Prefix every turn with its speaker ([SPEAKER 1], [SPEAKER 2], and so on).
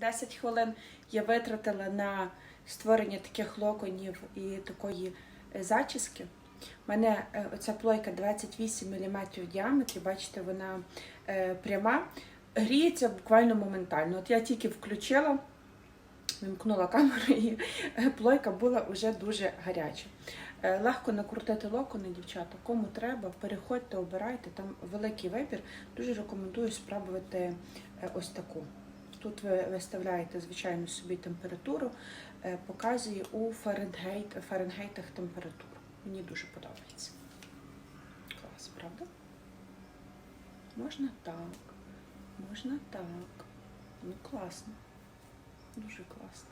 [SPEAKER 1] 10 хвилин я витратила на створення таких локонів і такої е, зачіски. У мене е, оця плойка 28 мм в діаметрі, бачите, вона е, пряма, гріється буквально моментально. От я тільки включила, вимкнула камеру, і плойка була вже дуже гаряча. Легко накрутити локони, дівчата. Кому треба, переходьте, обирайте. Там великий вибір. Дуже рекомендую спробувати ось таку. Тут ви виставляєте, звичайно, собі температуру, е, показує у Фаренгейт, Фаренгейтах температуру. Мені дуже подобається. Клас, правда? Можна так, можна так. Ну, класно. Дуже класно.